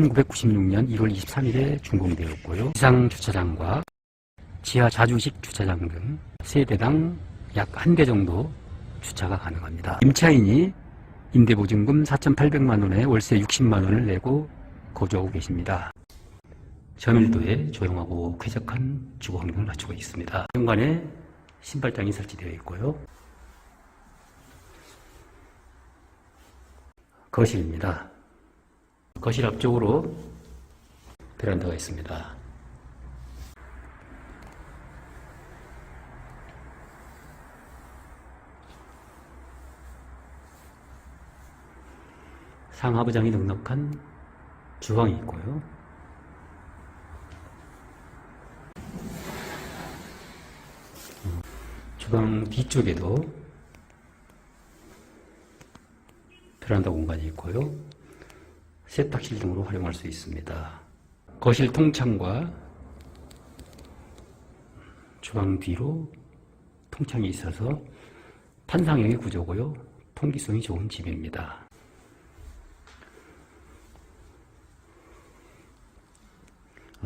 1996년 1월 23일에 준공되었고요. 지상 주차장과 지하 자주식 주차장 등 세대당 약 한 대 정도 주차가 가능합니다. 임차인이 임대보증금 4,800만 원에 월세 60만 원을 내고 거주하고 계십니다. 저밀도에 조용하고 쾌적한 주거 환경을 갖추고 있습니다. 현관에 신발장이 설치되어 있고요. 거실입니다. 거실 앞쪽으로 베란다가 있습니다. 상하부장이 넉넉한 주방이 있고요. 주방 뒤쪽에도 베란다 공간이 있고요. 세탁실 등으로 활용할 수 있습니다. 거실 통창과 주방 뒤로 통창이 있어서 판상형의 구조고요. 통기성이 좋은 집입니다.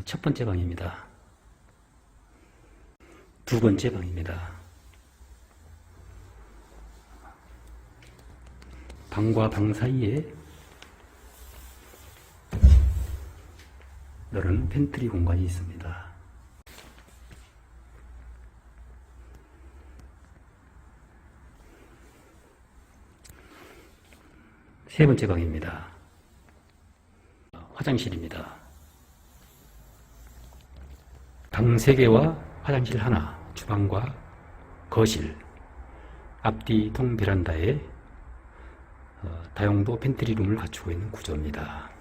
첫 번째 방입니다. 두 번째 방입니다. 방과 방 사이에 넓은 팬트리 공간이 있습니다. 세 번째 방입니다. 화장실입니다. 방 3개와 화장실 하나, 주방과 거실, 앞뒤 통 베란다에 어, 다용도 팬트리룸을 갖추고 있는 구조입니다.